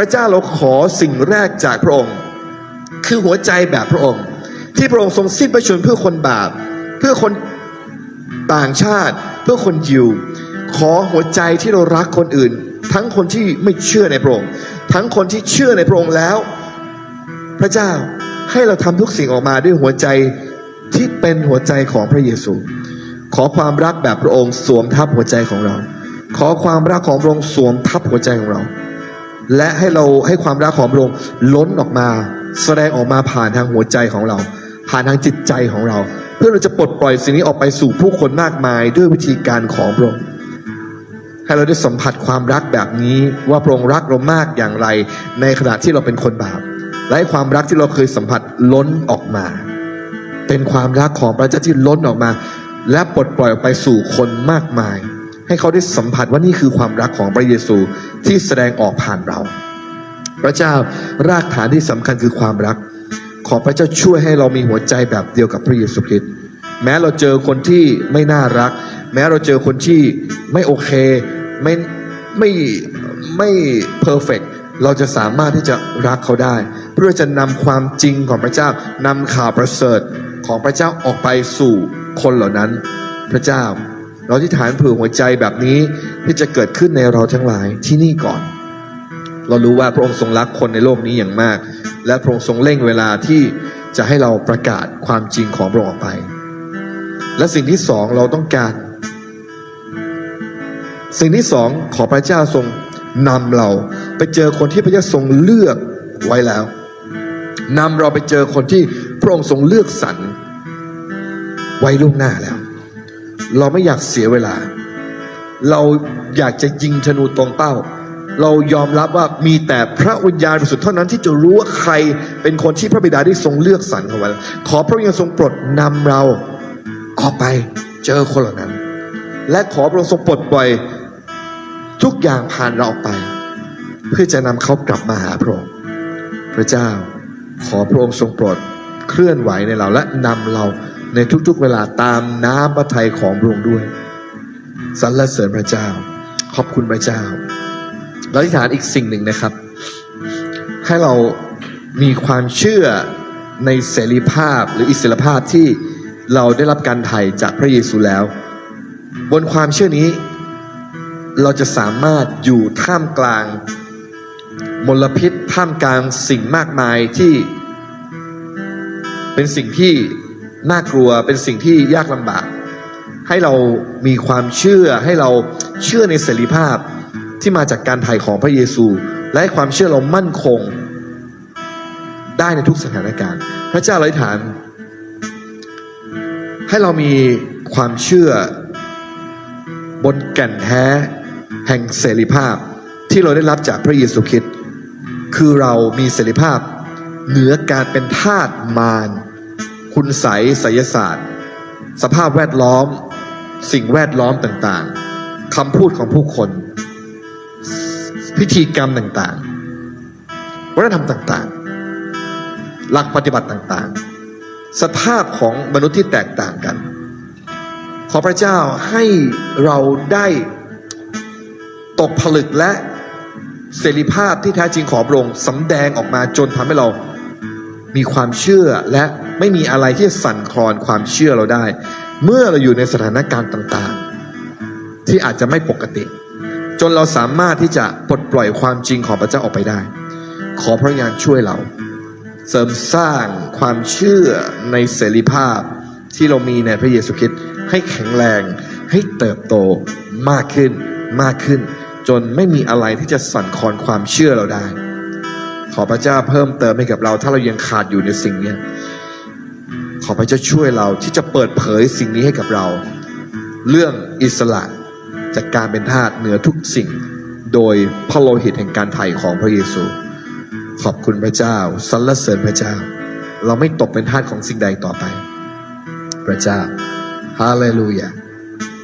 ระเจ้าเราขอสิ่งแรกจากพระองค์ คือหัวใจแบบพระองค์ ที่พระองค์ทรงสิ้นพระชนเพื่อคนบาป เพื่อคนต่างชาติ เพื่อคนยิว ขอหัวใจที่เรารักคนอื่น ทั้งคนที่ไม่เชื่อในพระองค์ ทั้งคนที่เชื่อในพระองค์แล้ว พระเจ้าให้เราทำทุกสิ่งออกมาด้วยหัวใจที่เป็นหัวใจของพระเยซู ขอความรักแบบพระองค์สวมทับหัวใจของเรา ขอความรักของพระองค์สวมทับหัวใจของเรา และให้เราให้ความรักของพระองค์ล้นออกมา แสดงออกมาผ่านทางหัวใจของเรา ผ่านทางจิตใจของเรา เพื่อเราจะปลดปล่อยสิ่งนี้ออกไปสู่ผู้คนมากมายด้วยวิธีการของพระองค์ให้เราได้สัมผัสความรักแบบนี้ว่าพระองค์รักเรามากอย่างไร ในขณะที่เราเป็นคนบาปและให้ความรักที่เราเคยสัมผัสล้นออกมา เป็นความรักของพระเจ้าที่ล้นออกมา และปลดปล่อยออกไปสู่คนมากมาย ให้เขาได้สัมผัสว่านี่คือความรักของพระเยซูที่แสดงออกผ่านเรา พระเจ้ารากฐานที่สำคัญคือความรัก ขอพระเจ้าช่วยให้เรามีหัวใจแบบเดียวกับพระเยซูคริสต์แม้เราเจอคนที่ไม่น่ารัก แม้เราเจอคนที่ไม่โอเคไม่ไม่ไม่เพอร์เฟกเราจะสามารถที่จะรักเขาได้ เพื่อจะนำความจริงของพระเจ้านำข่าวประเสริฐของพระเจ้าออกไปสู่คนเหล่านั้น พระเจ้า เราที่ฐานเผื่อหัวใจแบบนี้ที่จะเกิดขึ้นในเราทั้งหลายที่นี่ก่อน เรารู้ว่าพระองค์ทรงรักคนในโลกนี้อย่างมาก และพระองค์ทรงเร่งเวลาที่จะให้เราประกาศความจริงของพระองค์ออกไป และสิ่งที่สองเราต้องการ สิ่งที่สองขอพระเจ้าทรงนำเราไปเจอคนที่พระเจ้าทรงเลือกไว้แล้วนำเราไปเจอคนที่พระองค์ทรงเลือกสรรไว้ล่วงหน้าแล้ว เราไม่อยากเสียเวลา เราอยากจะยิงธนูตรงเป้า เรายอมรับว่ามีแต่พระวิญญาณบริสุทธิ์เท่านั้นที่จะรู้ว่าใครเป็นคนที่พระบิดาได้ทรงเลือกสรรเขาไว้ขอพระวิญญาณทรงปลดนำเราออกไปเจอคนเหล่านั้น และขอพระองค์ทรงปลดปล่อยทุกอย่างผ่านเราออกไป เพื่อจะนำเขากลับมาหาพระองค์พระเจ้า ขอพระองค์ทรงโปรดเคลื่อนไหวในเราและนำเรา ในทุกๆเวลาตามน้ำพระทัยของพระองค์ด้วยสรรเสริญพระเจ้า ขอบคุณพระเจ้าเราอธิษฐานอีกสิ่งหนึ่งนะครับ ให้เรามีความเชื่อในเสรีภาพหรืออิสรภาพที่เราได้รับการไถ่จากพระเยซูแล้ว บนความเชื่อนี้ เราจะสามารถอยู่ท่ามกลางมลพิษท่ามกลางสิ่งมากมายที่เป็นสิ่งที่ น่ากลัวเป็นสิ่งที่ยากลำบาก ให้เรามีความเชื่อให้เราเชื่อในเสรีภาพที่มาจากการไถ่ของพระเยซู และให้ความเชื่อเรามั่นคง ได้ในทุกสถานการณ์ พระเจ้าอธิษฐาน ให้เรามีความเชื่อบนแก่นแท้แห่งเสรีภาพที่เราได้รับจากพระเยซูคริสต์คือเรามีเสรีภาพเหนือการเป็นทาสมาร คุณใสไสยศาสตร์ สภาพแวดล้อม สิ่งแวดล้อมต่างๆคำพูดของผู้คน พิธีกรรมต่างๆ วัฒนธรรมต่างๆ หลักปฏิบัติต่างๆ สภาพของมนุษย์ที่แตกต่างกัน ขอพระเจ้าให้เราได้ตกผลึกและเสรีภาพที่แท้จริงของพระองค์สำแดงออกมาจนทำให้เรามีความเชื่อและ ไม่มีอะไรที่จะสั่นคลอนความเชื่อเราได้ เมื่อเราอยู่ในสถานการณ์ต่างๆ ที่อาจจะไม่ปกติ จนเราสามารถที่จะปลดปล่อยความจริงของพระเจ้าออกไปได้ ขอพระวิญาณช่วยเรา เสริมสร้างความเชื่อในเสรีภาพที่เรามีในพระเยซูคริสต์ให้แข็งแรงให้เติบโตมากขึ้นมากขึ้น จนไม่มีอะไรที่จะสั่นคลอนความเชื่อเราได้ ขอพระเจ้าเพิ่มเติมให้กับเรา ถ้าเรายังขาดอยู่ในสิ่งนี้ อพระเจ้าช่วยเราที่จะเปิดเผยสิ่งนี้ให้กับเรา เรื่องอิสระจากการเป็นทาสเหนือทุกสิ่ง โดยพระโลหิตแห่งการไถ่ของพระเยซู ขอบคุณพระเจ้าสรรเสริญพระเจ้า เราไม่ตกเป็นทาสของสิ่งใดต่อไป พระเจ้าฮาเลลูยา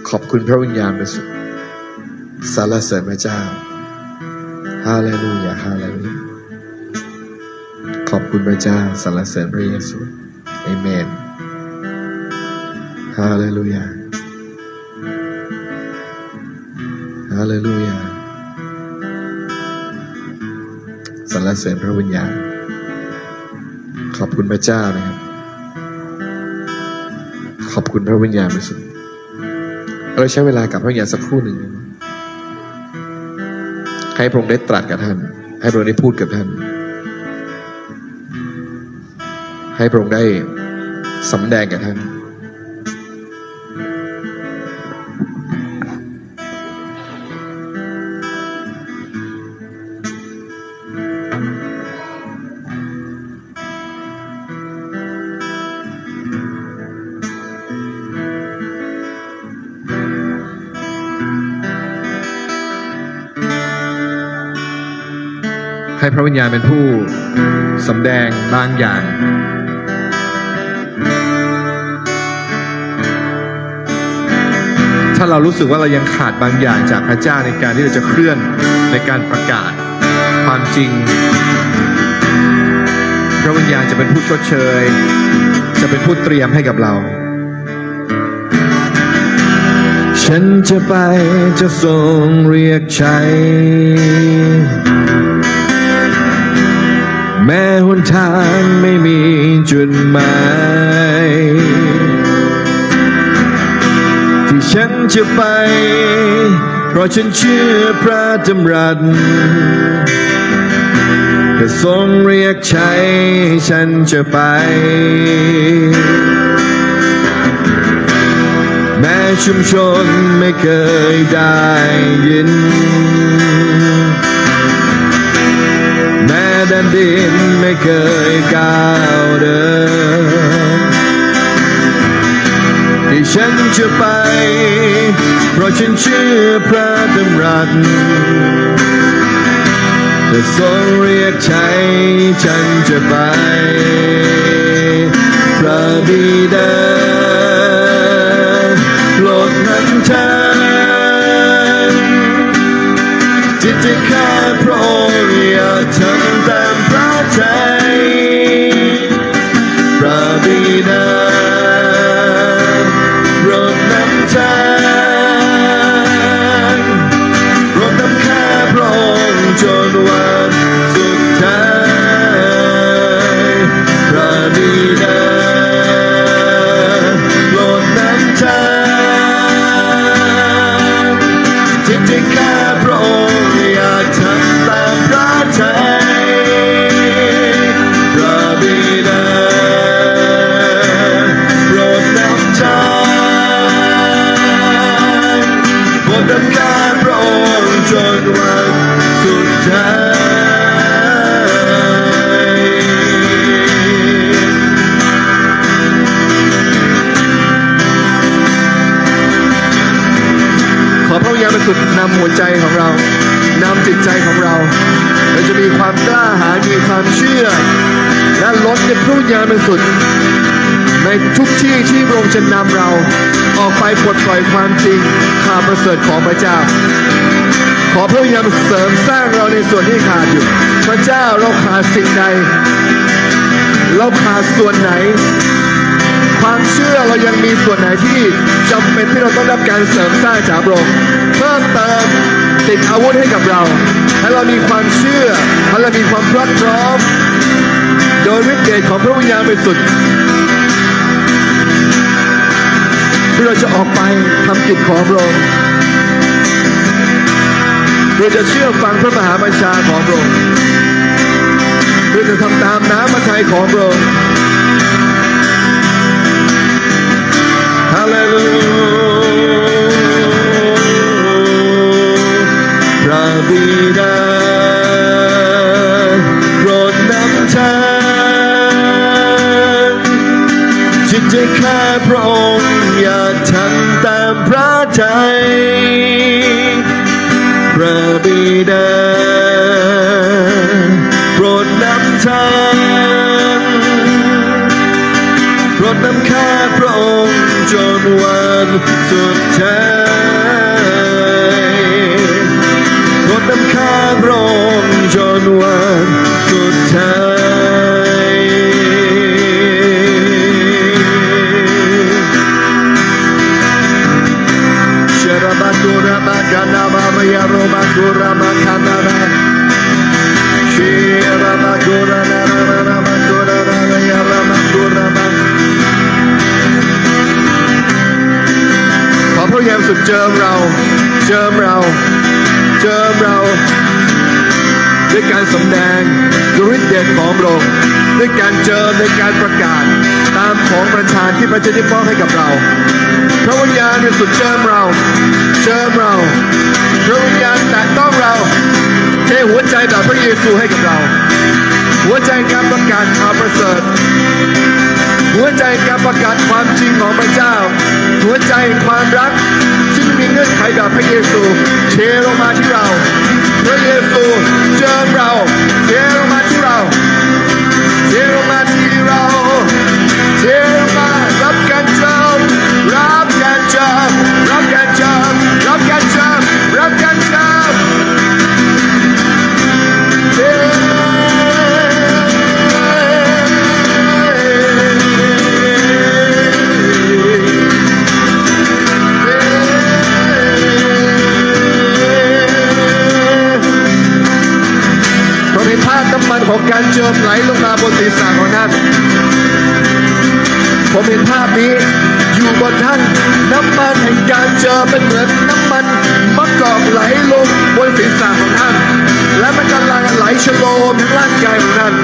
ขอบคุณพระวิญญาณบริสุทธิ์สรรเสริญพระเจ้าฮาเลลูยาฮาเลลูยาขอบคุณพระเจ้าสรรเสริญพระเยซูเอเมน ฮาเลลูยาฮาเลลูยาสรรเสริญพระวิญญาณ ขอบคุณพระเจ้านะครับ ขอบคุณพระวิญญาณบริสุทธิ์เราใช้เวลากับพระวิญญาณสักครู่หนึ่ง ให้พระองค์ได้ตรัสกับท่าน ให้พระองค์ได้พูดกับท่าน ให้พระองค์ได้สำแดงกับท่าน ให้พระวิญญาณเป็นผู้สำแดงบางอย่างถ้าเรารู้สึกว่าเรายังขาดบางอย่างจากพระเจ้าในการที่เราจะเคลื่อนในการประกาศความจริง พระวิญญาณจะเป็นผู้ชดเชย จะเป็นผู้เตรียมให้กับเรา ฉันจะไปจะส่งเรียกใช้ แม้หนทางไม่มีจุดหมาย ที่ฉันจะไป เพราะฉันเชื่อพระดำรัสก็ทรงเรียกใช้ฉันจะไป แม้ชุมชนไม่เคยได้ยิน ดินไม่เคยก้าวเดินที่ฉันจะไป เพราะฉันเชื่อพระดำรัสจะทรงเรียกใช้ฉันจะไป พระบิดาโปรดนำทางจิตใจะ สุทธิ์นำหัวใจของเรานำจิตใจของเรา เราจะมีความกล้าหาญมีความเชื่อ และล้นในพระวิญญาณบริสุทธิ์ในทุกที่ที่พระองค์จะนำเราออกไปปลดปล่อยความจริงข่าวประเสริฐของพระเจ้า ขอพระวิญญาณเสริมสร้างเราในส่วนที่ขาดอยู่ พระเจ้าเราขาดสิ่งใดเราขาดส่วนไหน ความเชื่อเรายังมีส่วนไหนที่จำเป็นที่เราต้องรับการเสริมสร้างจากพระองค์เพิ่มเติมติดอาวุธให้กับเราให้เรามีความเชื่อให้เรามีความพร้อมพร้อมโดยฤทธิ์เดชของพระวิญญาณบริสุทธิ์ที่เราจะออกไปทำกิจของพระองค์เราจะเชื่อฟังพระมหาบัญชาของพระองค์เราจะทำตามน้ำพระทัยของพระองค์ Hallelujah พระบิดาโปรดนำทางจิตใจข้าพระองค์อย่าทำตามพระทัยพระบิดาโปรดนำทางโปรดนำข้าพระองค์ John 1 to 10. ด้วยการสำแดงฤทธิ์เดชของพระองค์ด้วยการเจิมในการประกาศตามของประทานที่พระเจ้าได้มอบให้กับเรา พระวิญญาณบริสุทธิ์เจิมเราเจิมเรา พระวิญญาณแตะต้องเราเทหัวใจแบบพระเยซูให้กับเรา หัวใจการประกาศข่าวประเสริฐ หัวใจการประกาศความจริงของพระเจ้า หัวใจความรัก ที่ไม่มีเงื่อนไขแบบพระเยซูเทล ไหลลงบนศีรษะของท่าน และมันกำลังไหลชโลมทั้งร่างกายของท่าน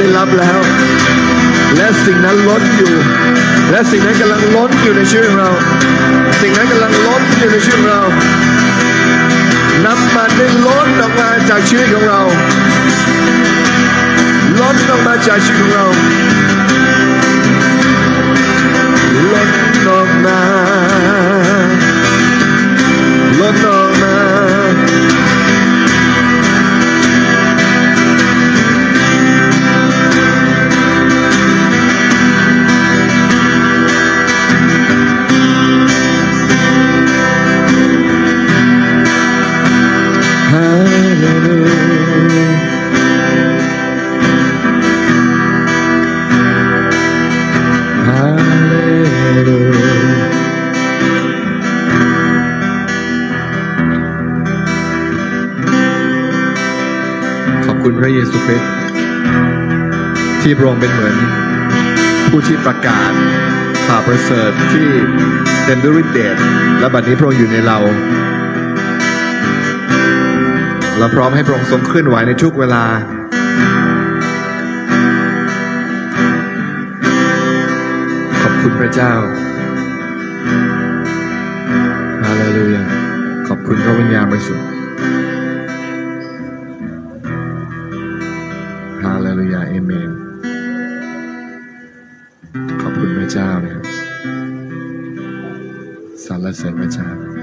ได้รับแล้ว และสิ่งนั้นล้นอยู่ และสิ่งนั้นกำลังล้นอยู่ในชีวิตของเรา สิ่งนั้นกำลังล้นอยู่ในชีวิตของเราน้ำมันได้ล้นออกมาจากชีวิตของเรา ล้นออกมาจากชีวิตของเราล้นออกมาล้นออกมา คุณพระเยซูคริสต์ที่พระองค์เป็นเหมือนผู้ที่ประกาศข่าวประเสริฐที่เต็มด้วยฤทธิ์เดชและบัดนี้พระองค์อยู่ในเราเราพร้อมให้พระองค์ทรงเคลื่อนไหวในทุกเวลา ขอบคุณพระเจ้าฮาเลลูยาขอบคุณพระวิญญาณบริสุทธิ์ สรร